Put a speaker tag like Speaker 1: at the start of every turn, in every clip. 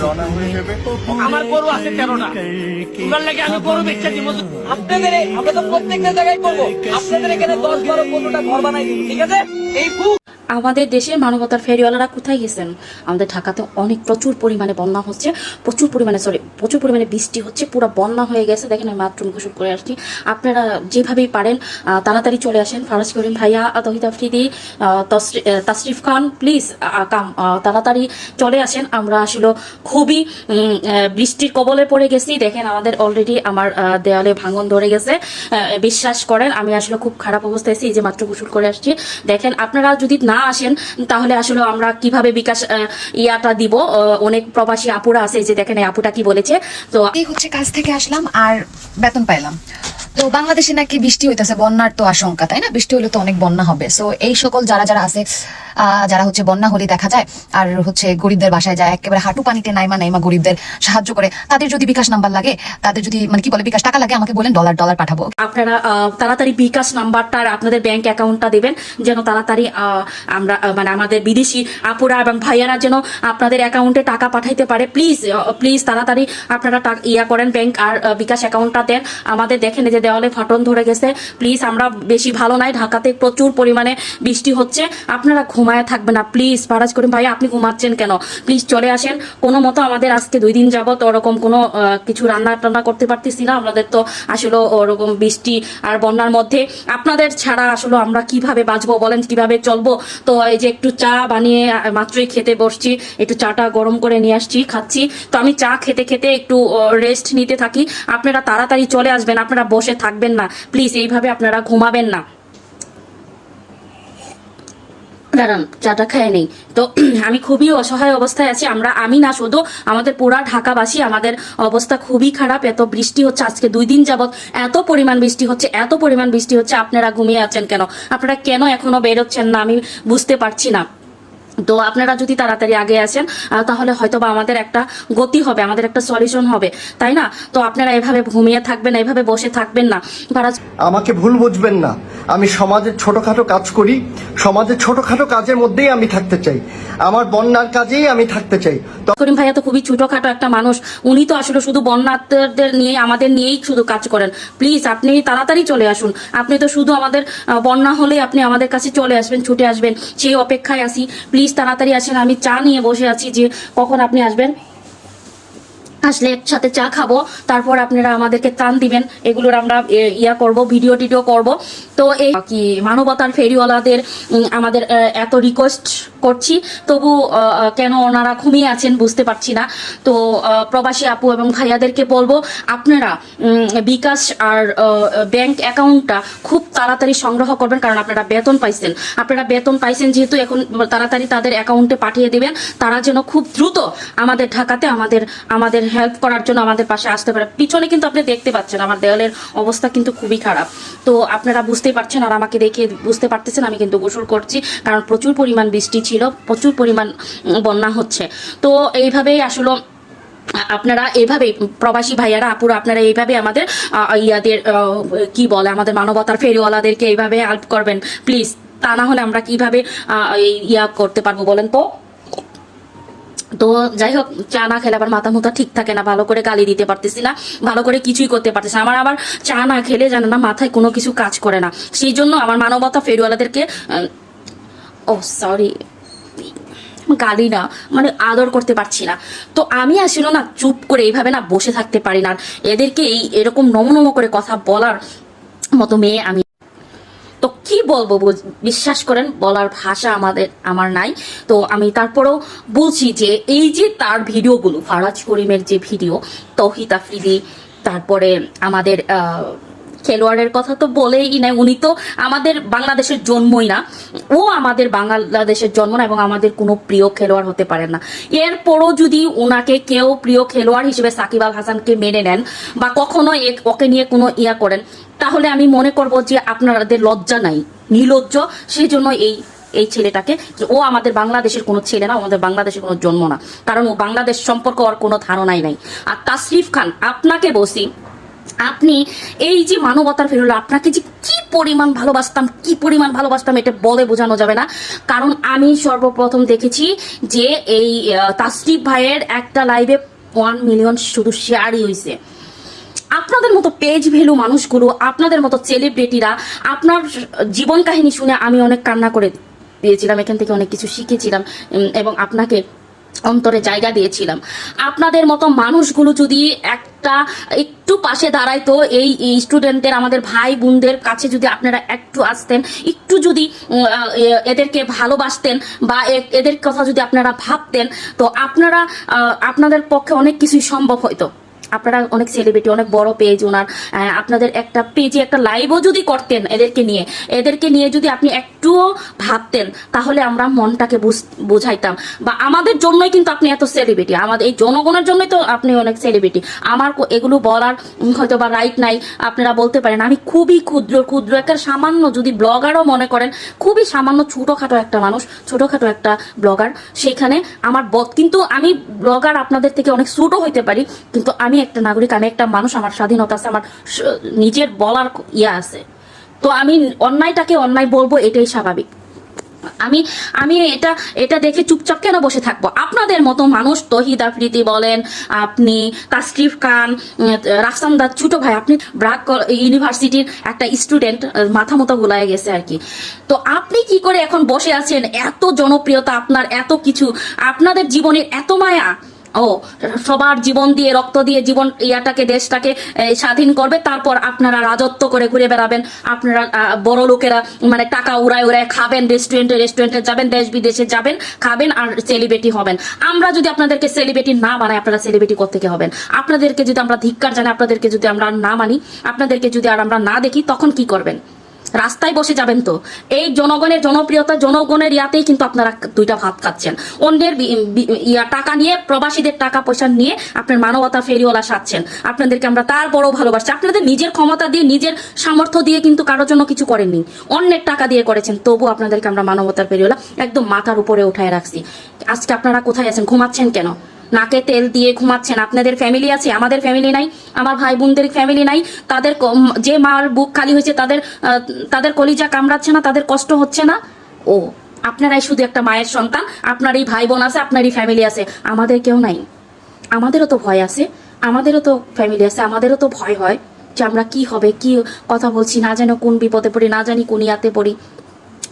Speaker 1: রওনা যাবে
Speaker 2: আমার গরু আছে তেরোটা। তোমার লাগে আমি গরু বেচতে দিব।
Speaker 3: আপনাদের আমরা তো প্রত্যেকটা জায়গায় করব। আপনাদের এখানে দশ বারো পনেরোটা ঘর বানাই দিন ঠিক আছে? এই
Speaker 4: আমাদের দেশে মানবতার ফেরিওয়ালারা কোথায় গেছেন? আমাদের ঢাকাতে অনেক প্রচুর পরিমাণে বন্যা হচ্ছে প্রচুর পরিমাণে সরি প্রচুর পরিমাণে বৃষ্টি হচ্ছে পুরো বন্যা হয়ে গেছে। দেখেন আমি মাত্র গোসল করে আসছি। আপনারা যেভাবেই পারেন তাড়াতাড়ি চলে আসেন। ফারাজ করিম ভাইয়া তহিদ আফ্রিদি তাসরিফ খান প্লিজ কাম তাড়াতাড়ি চলে আসেন। আমরা আসলে খুবই বৃষ্টির কবলে পড়ে গেছি। দেখেন আমাদের অলরেডি আমার আহ, দেওয়ালে ভাঙন ধরে গেছে। বিশ্বাস করেন আমি আসলে খুব খারাপ অবস্থায় আছি যে মাত্র গোসল করে আসছি। দেখেন আপনারা যদি না আসেন তাহলে আসলে আমরা কীভাবে বিকাশ ইয়াটা দিব? অনেক প্রবাসী আপুরা আছে যে দেখেন এই আপুটা কি বলেছে? তো
Speaker 5: এই হচ্ছে কাজ থেকে আসলাম আর বেতন পাইলাম। তো বাংলাদেশে নাকি বৃষ্টি হইতেছে, বন্যার তো আশঙ্কা, তাই না? বৃষ্টি হলে তো অনেক বন্যা হবে। সো এই সকল যারা যারা আছে যারা হচ্ছে বন্যা হলে দেখা যায়, আর হচ্ছে গরিবদের বাসায় যায়, একেবারে হাঁটু পানিতে নাইমা নাইমা গরিবদের সাহায্য করে, তাদের যদি বিকাশ নাম্বার লাগে, তাদের যদি মানে কি বলে, বিকাশ টাকা লাগে, আমাকে বলেন ডলার ডলার পাঠাবো।
Speaker 4: আপনারা তাড়াতাড়ি বিকাশ নাম্বারটা আর আপনাদের ব্যাংক অ্যাকাউন্টটা দেবেন, যেন তাড়াতাড়ি আমরা মানে আমাদের বিদেশি আপুরা এবং ভাইয়ারা যেন আপনাদের অ্যাকাউন্টে টাকা পাঠাইতে পারে। প্লিজ প্লিজ তাড়াতাড়ি আপনারা ইয়া করেন ব্যাংক আর বিকাশ অ্যাকাউন্টটা দেন। আমাদের দেখেন যে দেওয়ালে ফাটন ধরে গেছে। প্লিজ আমরা বেশি ভালো নাই। ঢাকাতে প্রচুর পরিমাণে বৃষ্টি হচ্ছে। আপনারা ঘুমায় থাকবেন না। প্লিজ ফারাজ করিম ভাই, আপনি ঘুমাচ্ছেন কেন? প্লিজ চলে আসেন। কোনো মতো আমাদের আজকে দুই দিন যাবত ওরকম কোনো কিছু রান্না টান্না করতে পারতেছি না। আমাদের তো আসলে ওরকম বৃষ্টি আর বন্যার মধ্যে। আপনাদের ছাড়া আসলে আমরা কীভাবে বাঁচবো বলেন, কীভাবে চলবো? তো এই যে একটু চা বানিয়ে মাত্রই খেতে বসছি। একটু চাটা গরম করে নিয়ে আসছি, খাচ্ছি। তো আমি চা খেতে খেতে একটু রেস্ট নিতে থাকি। আপনারা তাড়াতাড়ি চলে আসবেন। আপনারা বসে থাকবেন না। প্লিজ এইভাবে আপনারা ঘুমাবেন না। দাঁড়ান, চাটা খেয়ে নেই। তো আমি খুবই অসহায় অবস্থায় আছি। আমরা, আমি না, শুধু আমাদের পুরা ঢাকাবাসী, আমাদের অবস্থা খুবই খারাপ। এত বৃষ্টি হচ্ছে আজকে দুই দিন যাবত এত পরিমাণ বৃষ্টি হচ্ছে, এত পরিমাণ বৃষ্টি হচ্ছে। আপনারা ঘুমিয়ে আছেন কেন? আপনারা কেন এখনও বেরোচ্ছেন না? আমি বুঝতে পারছি না। তো আপনারা যদি তাড়াতাড়ি আগে আসেন তাহলে হয়তো বা আমাদের একটা গতি হবে আমাদের একটা সলিউশন হবে তাই না? তো আপনারা এভাবে ঘুমিয়ে থাকবেন এভাবে বসে থাকবেন না।
Speaker 6: আমাকে ভুল বুঝবেন না। আমি সমাজের ছোটখাটো কাজ করি। সমাজের ছোটখাটো কাজের মধ্যেই আমি থাকতে চাই। আমার বন্যার কাজেই আমি থাকতে চাই।
Speaker 4: করিম ভাইয়া তো খুবই ছোটখাটো একটা মানুষ। উনি তো আসলে শুধু বন্যার্থদের নিয়ে আমাদের নিয়েই শুধু কাজ করেন। প্লিজ আপনি তাড়াতাড়ি চলে আসুন। আপনি তো শুধু আমাদের বন্যা হলে আপনি আমাদের কাছে চলে আসবেন ছুটে আসবেন। সেই অপেক্ষায় আসি প্লিজ তাড়াতাড়ি আসেন, আমি চা নিয়ে বসে আছি যে কখন আপনি আসবেন। আসলে একসাথে চা খাব, তারপর আপনারা আমাদেরকে ত্রাণ দিবেন, এগুলোর আমরা ইয়া করব, ভিডিও টিডিও করব। তো এই কি, মানবতার ফেরিওয়ালাদের আমাদের এত রিকোয়েস্ট করছি। তবু কেন ওনারা ঘুমিয়ে আছেন বুঝতে পারছি না। তো প্রবাসী আপু এবং ভাইয়াদেরকে বলব, আপনারা বিকাশ আর ব্যাংক অ্যাকাউন্টটা খুব তাড়াতাড়ি সংগ্রহ করবেন, কারণ আপনারা বেতন পাইছেন। আপনারা বেতন পাইছেন যেহেতু এখন তাড়াতাড়ি তাদের অ্যাকাউন্টে পাঠিয়ে দেবেন। তারা যেন খুব দ্রুত আমাদের ঢাকাতে আমাদের আমাদের হেল্প করার জন্য আমাদের পাশে আসতে পারে। পিছনে কিন্তু আপনি দেখতে পাচ্ছেন, আমার দেওয়ালের অবস্থা কিন্তু খুবই খারাপ। তো, আপনারা বুঝতেই পারছেন আর আমাকে দেখে বুঝতে পারতেছেন, আমি কিন্তু গোসল করছি, কারণ প্রচুর পরিমাণ বৃষ্টি ছিল, প্রচুর পরিমাণ বন্যা হচ্ছে। তো এইভাবেই আসলে, আপনারা এইভাবে প্রবাসী ভাইয়ারা, আপুরা, আপনারা এইভাবে আমাদের ইয়াদের কি বলে, আমাদের মানবতার ফেরিওয়ালাদেরকে এইভাবে হেল্প করবেন। প্লিজ তা না হলে আমরা কীভাবে ইয়া করতে পারব বলেন তো? তো যাই হোক, চা না খেলে আবার মাথা মুথা ঠিক থাকে না, ভালো করে গালি দিতে পারতেছি না, ভালো করে কিছুই করতে পারতেছি আমার আবার চা না খেলে জানে না মাথায় কোনো কিছু কাজ করে না। সেই জন্য আমার মানবতা ফেরিওয়ালাদেরকে ও সরি গালি না মানে আদর করতে পারছি না। তো আমি আসলে না চুপ করে এইভাবে না বসে থাকতে পারি না। এদেরকে এই এরকম নম নম করে কথা বলার মতো মেয়ে আমি। তো কি বলব বিশ্বাস করেন, বলার ভাষা আমাদের, আমার নাই। তো আমি তারপরেও বলছি যে, এই যে তার ভিডিওগুলো, ফারাজ করিমের যে ভিডিও, তৌহিদ আফ্রিদি, তারপরে আমাদের খেলোয়াড়ের কথা তো বলেই নাই। উনি তো আমাদের বাংলাদেশের জন্মই না। ও আমাদের বাংলাদেশের জন্ম না এবং আমাদের কোনো প্রিয় খেলোয়াড় হতে পারে না। এরপরও যদি ওনাকে কেউ প্রিয় খেলোয়াড় হিসেবে সাকিব আল হাসানকে মেনে নেন বা কখনো ওকে নিয়ে কোনো ইয়া করেন, তাহলে আমি মনে করব যে আপনাদের লজ্জা নাই, নির্লজ্জ। সেই জন্য এই এই ছেলেটাকে ও আমাদের বাংলাদেশের কোনো ছেলে না আমাদের বাংলাদেশের কোনো জন্ম না। কারণ ও বাংলাদেশ সম্পর্কে ওর কোনো ধারণাই নাই। আর তাসরিফ খান, আপনাকে বসি আপনি এই যে মানবতার ফেরল আপনাকে যে কি পরিমাণ ভালোবাসতাম, কি পরিমাণ ভালোবাসতাম, এটা বলে বোঝানো যাবে না। কারণ আমি সর্বপ্রথম দেখেছি যে এই তাসরিফ ভাইয়ের একটা লাইভে ওয়ান মিলিয়ন শুধু শেয়ারই হয়েছে আপনাদের মতো পেজ ভ্যালু মানুষগুলো, আপনাদের মতো সেলিব্রিটিরা আপনার জীবন কাহিনী শুনে আমি অনেক কান্না করে দিয়েছিলাম, এখান থেকে অনেক কিছু শিখেছিলাম এবং আপনাকে অন্তরে জায়গা দিয়েছিলাম। আপনাদের মতো মানুষগুলো যদি একটা একটু পাশে দাঁড়াইতো এই স্টুডেন্টদের আমাদের ভাই বোনদের কাছে যদি আপনারা একটু আসতেন, একটু যদি এদেরকে ভালোবাসতেন বা এদের কথা যদি আপনারা ভাবতেন, তো আপনারা আপনাদের পক্ষে অনেক কিছুই সম্ভব হয়তো। আপনারা অনেক সেলিব্রিটি অনেক বড় পেজ ওনার আপনাদের একটা পেজে একটা লাইভও যদি করতেন এদেরকে নিয়ে এদেরকে নিয়ে যদি আপনি একটুও ভাবতেন, তাহলে আমরা মনটাকে বুঝ- বুঝাইতাম। বা আমাদের জন্যই কিন্তু আপনি এত সেলিব্রিটি আমাদের, এই জনগণের জন্যই তো আপনি অনেক সেলিব্রিটি আমার এগুলো বলার হয়তো বা রাইট নাই, আপনারা বলতে পারেন, আমি খুবই ক্ষুদ্র ক্ষুদ্র একটা সামান্য যদি ব্লগারও মনে করেন, খুবই সামান্য ছোটোখাটো একটা মানুষ, ছোটোখাটো একটা ব্লগার সেখানে আমার কিন্তু আমি ব্লগার আপনাদের থেকে অনেক ছোটো হইতে পারি, কিন্তু আমি একটা নাগরিক, আমি একটা মানুষ, আমার স্বাধীনতা আছে, আমার নিজের বলার ইয়ে আছে। তো আমি অন্যায়টাকে অন্যায় বলব, এটাই স্বাভাবিক। আমি আমি এটা এটা দেখে চুপচাপ কেন বসে থাকব? আপনাদের মতো মানুষ, তহিদ আফ্রিদি বলেন, আপনি, তাসরিফ খান রাফসান দাস ছোট ভাই, আপনি ব্রাক ইউনিভার্সিটির একটা স্টুডেন্ট মাথা মতো গোলায় গেছে আর কি। তো আপনি কি করে এখন বসে আছেন? এত জনপ্রিয়তা আপনার, এত কিছু। আপনাদের জীবনের এত মায়া। ও, সবার জীবন দিয়ে, রক্ত দিয়ে জীবন, ইয়াটাকে, দেশটাকে স্বাধীন করবে, তারপর আপনারা রাজত্ব করে ঘুরে বেড়াবেন। আপনারা বড় লোকেরা মানে টাকা উড়ায় উড়ায় খাবেন রেস্টুরেন্টে রেস্টুরেন্টে যাবেন, দেশ বিদেশে যাবেন, খাবেন আর সেলিব্রিটি হবেন। আমরা যদি আপনাদেরকে সেলিব্রিটি না বানাই, আপনারা সেলিব্রিটি থেকে হবেন? আপনাদেরকে যদি আমরা ধিক্কার জানাই, আপনাদেরকে যদি আমরা না মানি, আপনাদেরকে যদি আর আমরা না দেখি, তখন কি করবেন? রাস্তায় বসে যাবেন তো। এই জনগণের জনপ্রিয়তা, জনগণের ইয়াতেই কিন্তু আপনারা দুইটা ভাত খাচ্ছেন। অন্যের টাকা নিয়ে, প্রবাসীদের টাকা পয়সা নিয়ে আপনার মানবতা ফেরিওয়ালা সাচ্ছেন আপনাদেরকে আমরা তার বড় ভালোবাসছি। আপনাদের নিজের ক্ষমতা দিয়ে, নিজের সামর্থ্য দিয়ে কিন্তু কারোর জন্য কিছু করেননি। অন্যের টাকা দিয়ে করেছেন, তবু আপনাদেরকে আমরা মানবতার ফেরিওয়ালা একদম মাথার উপরে উঠায় রাখছি। আজকে আপনারা কোথায় আছেন? ঘুমাচ্ছেন কেন? নাকে তেল দিয়ে ঘুমাচ্ছেন। আপনাদের ফ্যামিলি আছে? আমাদের ফ্যামিলি নাই, আমার ভাই বোনদের ফ্যামিলি নাই। তাদের যে মার বুক খালি হয়েছে, তাদের তাদের কলিজা কামড়াচ্ছে না, তাদের কষ্ট হচ্ছে না? ও, আপনারাই শুধু একটা মায়ের সন্তান। আপনারই ভাই বোন আছে, আপনারই ফ্যামিলি আছে। আমাদের কেউ নাই। আমাদেরও তো ভয় আছে। আমাদেরও তো ফ্যামিলি আছে। আমাদেরও তো ভয় হয় যে আমরা কি হবে, কি কথা বলছি, না জানো কোন বিপদে পড়ি, না জানি কোন ইয়াতে পড়ি।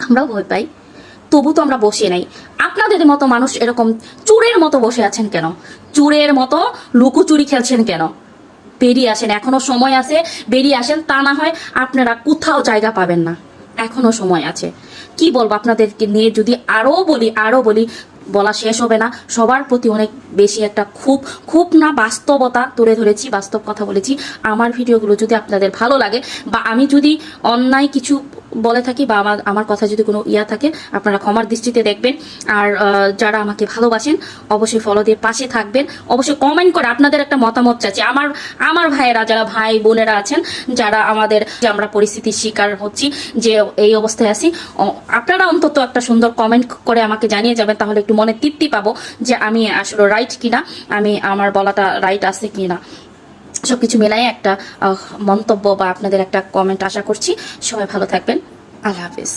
Speaker 4: আমরাও ভয় পাই। তবু তো আমরা বসে নাই। আপনাদের মতো মানুষ এরকম চুরের মতো বসে আছেন কেন? চুরের মতো লুকোচুরি খেলছেন কেন? বেরিয়ে আসেন, এখনও সময় আছে, বেরিয়ে আসেন, তা না হয় আপনারা কোথাও জায়গা পাবেন না। এখনও সময় আছে। কি বলব আপনাদেরকে নিয়ে যদি আরও বলি আরও বলি, বলা শেষ হবে না। সবার প্রতি অনেক বেশি একটা খুব খুব না বাস্তবতা তুলে ধরেছি, বাস্তব কথা বলেছি। আমার ভিডিওগুলো যদি আপনাদের ভালো লাগে বা আমি যদি অন্যায় কিছু বলে থাকি বা আমার আমার কথা যদি কোনো ইয়া থাকে, আপনারা ক্ষমার দৃষ্টিতে দেখবেন। আর যারা আমাকে ভালোবাসেন, অবশ্যই ফলো দিয়ে পাশে থাকবেন। অবশ্যই কমেন্ট করে আপনাদের একটা মতামত চাচ্ছি আমার আমার ভাইয়েরা, যারা ভাই বোনেরা আছেন, যারা আমাদের, যে আমরা পরিস্থিতির শিকার হচ্ছি, যে এই অবস্থায় আছি আপনারা অন্তত একটা সুন্দর কমেন্ট করে আমাকে জানিয়ে যাবেন, তাহলে একটু মনে তৃপ্তি পাবো যে আমি আসলে রাইট কিনা, আমি আমার বলাটা রাইট আছে কিনা। সবকিছু মিলাই একটা মন্তব্য বা আপনাদের একটা কমেন্ট আশা করছি। সবাই ভালো থাকবেন। আল্লাহ হাফিজ।